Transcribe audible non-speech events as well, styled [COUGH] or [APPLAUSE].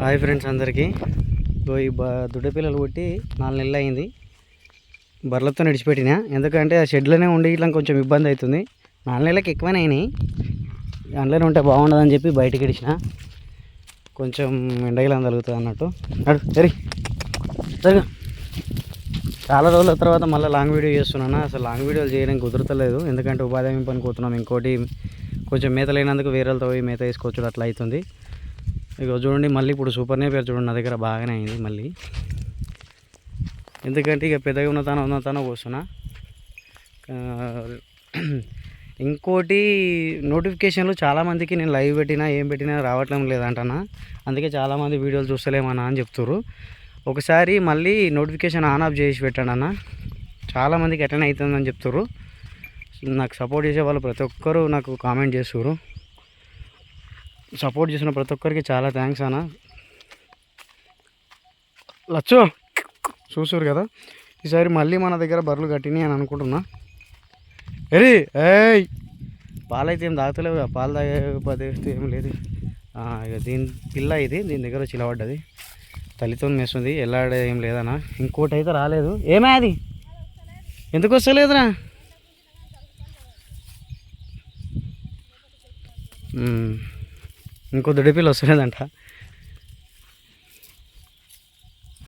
Hi friends అందరికీ. ఇగో ఈ దుడ్డ పిల్లలు కొట్టి నాలుగు నెలలు అయింది. బర్రెలతో నడిచిపెట్టిన. ఎందుకంటే ఆ షెడ్లోనే ఉండి ఇట్లా కొంచెం ఇబ్బంది అవుతుంది. నాలుగు నెలలకు ఎక్కువనే అయినాయి. అందులోనే ఉంటే బాగుండదని చెప్పి బయటికి ఇడిచిన కొంచెం ఎండగిలం తగులుతుంది అన్నట్టు. అడు సరే చాలా రోజుల తర్వాత మళ్ళీ లాంగ్ వీడియో చేస్తున్నాను. అసలు లాంగ్ వీడియోలు చేయడానికి కుదరతలేదు. ఎందుకంటే ఉపాధి హామీ పని పోతున్నాం ఇంకోటి కొంచెం మేత లేనందుకు వేరేలతో పోయి మేత వేసుకోవచ్చు. అట్లా అవుతుంది. ఇక చూడండి మళ్ళీ ఇప్పుడు సూపర్ నేపేర్ చూడండి నా దగ్గర బాగానే అయింది మళ్ళీ. ఎందుకంటే ఇక పెద్దగా ఉన్న తన ఉన్న తన కూర్చున్నా. [CLEARS THROAT] ఇంకోటి నోటిఫికేషన్లు చాలామందికి నేను లైవ్ పెట్టినా ఏం పెట్టినా రావట్లేం లేదంటనా. అందుకే చాలామంది వీడియోలు చూస్తలేమన్నా అని చెప్తున్నారు ఒకసారి మళ్ళీ నోటిఫికేషన్ ఆన్ ఆఫ్ చేసి పెట్టండి అన్న. చాలామందికి అటెండ్ అవుతుందని చెప్తున్నారు నాకు సపోర్ట్ చేసే వాళ్ళు ప్రతి ఒక్కరూ నాకు కామెంట్ చేస్తున్నారు సపోర్ట్ చేసిన ప్రతి ఒక్కరికి చాలా థ్యాంక్స్ అన్న. లచ్చు చూసారు కదా? ఈసారి మళ్ళీ మన దగ్గర బర్రెలు కట్టినాయి అని అనుకుంటున్నా. ఎరి ఏయ్! పాలైతే ఏం తాగుతలేవు పాలు తాగే పద్ధతి ఏం లేదు. ఇక దీని పిల్ల ఇది దీని దగ్గర వచ్చి చిలబడ్డది తల్లితో మేస్తుంది ఎల్లాడే ఏం లేదన్నా. ఇంకోటి అయితే రాలేదు. ఏమే అది? ఎందుకు వస్తలేదురా? మ్మ్. ఇంకో దొడిపిల్లు వస్తలేదంట.